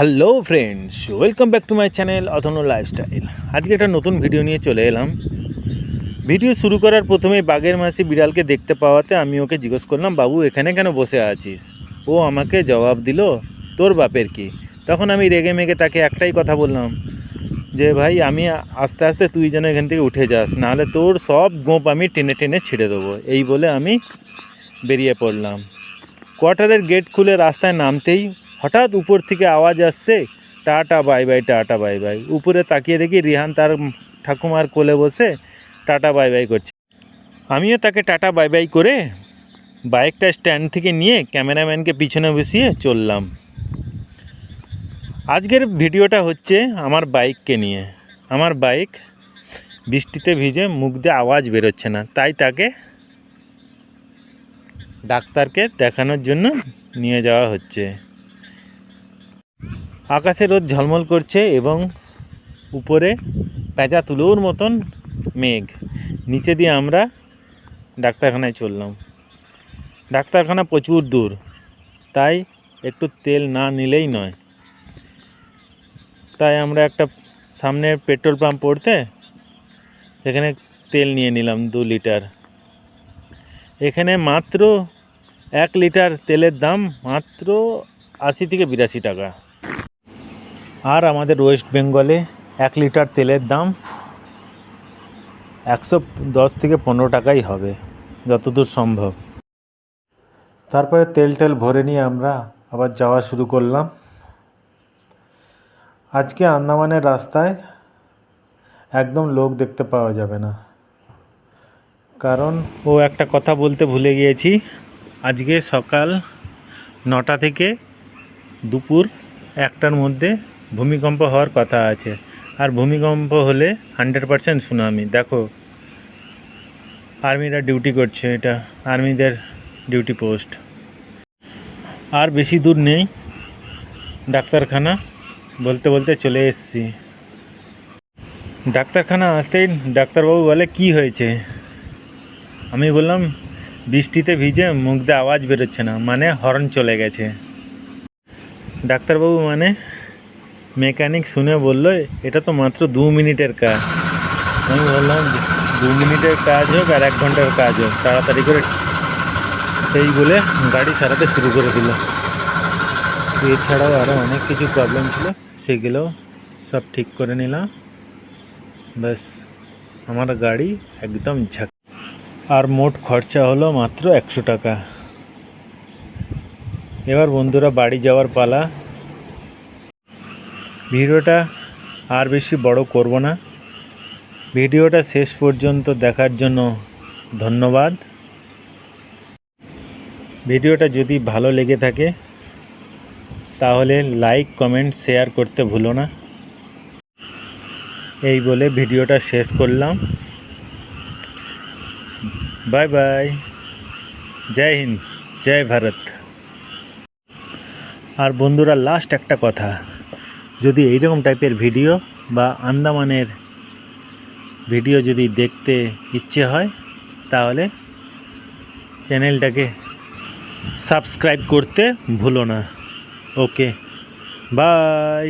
Hello friends, welcome back to my channel অথনো lifestyle. আজকে একটা নতুন ভিডিও নিয়ে চলে এলাম। ভিডিও শুরু করার প্রথমেই বাঘের মাসি বিড়ালকে দেখতে পাওয়াতে আমি ওকে জিজ্ঞেস করলাম, বাবু, এখানে কেন বসে আছিস? ও আমাকে জবাব দিল, তোর বাপের কি? তখন আমি রেগে মেগে তাকে একটাই কথা বললাম, যে ভাই, আমি আস্তে আস্তে তুই যেন এখান থেকে উঠে যাস, নাহলে তোর সব গোপ আমি টেনে টেনে ছিঁড়ে দেবো। এই বলে আমি বেরিয়ে পড়লাম। কোয়ার্টারের গেট খুলে রাস্তায় নামতেই হঠাৎ উপর থেকে আওয়াজ আসছে, tata, bye bye, tata, bye bye. উপরে তাকিয়ে দেখি রিহান তার ঠাকুমার কোলে বসে টাটা, বাই বাই করছে। আমিও তাকে টাটা, বাই বাই করে বাইকটা স্ট্যান্ড থেকে নিয়ে ক্যামেরাম্যানকে পিছনে বসিয়ে চললাম। আজকের ভিডিওটা হচ্ছে আমার বাইককে নিয়ে। আমার বাইক বৃষ্টিতে ভিজে মুখ দিয়ে আওয়াজ বেরোচ্ছে না, তাই তাকে ডাক্তারকে দেখানোর জন্য নিয়ে যাওয়া হচ্ছে। আকাশে রোদ ঝলমল করছে এবং উপরে পেঁচা তুলোর মতন মেঘ। নিচে দিয়ে আমরা ডাক্তারখানায় চললাম। ডাক্তারখানা প্রচুর দূর, তাই একটু তেল না নিলেই নয়। তাই আমরা একটা সামনে পেট্রোল পাম্প পড়তে সেখানে তেল নিয়ে নিলাম দু লিটার। এখানে মাত্র এক লিটার তেলের দাম মাত্র আশি থেকে বিরাশি টাকা। আর আমাদের ওয়েস্ট বেঙ্গলে এক লিটার তেলের দাম একশো দশ থেকে পনেরো টাকাই হবে, যতদূর সম্ভব। তারপরে তেল টেল ভরে নিয়ে আমরা আবার যাওয়া শুরু করলাম। আজকে আন্দামানের রাস্তায় একদম লোক দেখতে পাওয়া যাবে না। কারণ ও একটা কথা বলতে ভুলে গিয়েছি, আজকে সকাল নটা থেকে দুপুর একটার মধ্যে ভূমিকম্প হওয়ার কথা আছে। আর ভূমিকম্প হলে হান্ড্রেড পারসেন্ট সুনামি দেখো আর্মিরা ডিউটি করছে এটা আর্মিদের ডিউটি পোস্ট আর বেশি দূর নেই, ডাক্তারখানা, বলতে বলতে চলে এসেছি। ডাক্তারখানা আসতেই ডাক্তারবাবু বলে, কি হয়েছে? আমি বললাম, বৃষ্টিতে ভিজে মুখ দিয়ে আওয়াজ বেরোচ্ছে না মানে হর্ন চলে গেছে। ডাক্তারবাবু মানে মেকানিক শুনে বলল, এটা তো মাত্র দু মিনিটের কাজ। আমি বললাম, দু মিনিটের কাজ হোক আর এক ঘণ্টার কাজ হোক। তাড়াতাড়ি করে সেই বলে গাড়ি সারাতে শুরু করে দিল। এছাড়াও আরও অনেক কিছু প্রবলেম ছিল, সেগুলো সব ঠিক করে নিলাম। ব্যাস, আমার গাড়ি একদম ঝাক। আর মোট খরচা হলো মাত্র একশো টাকা। এবার বন্ধুরা বাড়ি যাওয়ার পালা। ভিডিওটা আর বেশি বড় করব না। ভিডিওটা শেষ পর্যন্ত দেখার জন্য ধন্যবাদ। ভিডিওটা যদি ভালো লেগে থাকে, তাহলে লাইক, কমেন্ট, শেয়ার করতে ভুলো না। এই বলে ভিডিওটা শেষ করলাম। Bye bye. জয় হিন্দ, জয় ভারত। আর বন্ধুরা লাস্ট একটা কথা। যদি এইরকম টাইপের ভিডিও বা আন্দামানের ভিডিও যদি দেখতে ইচ্ছে হয়, তাহলে চ্যানেলটাকে সাবস্ক্রাইব করতে ভুলো না। Okay bye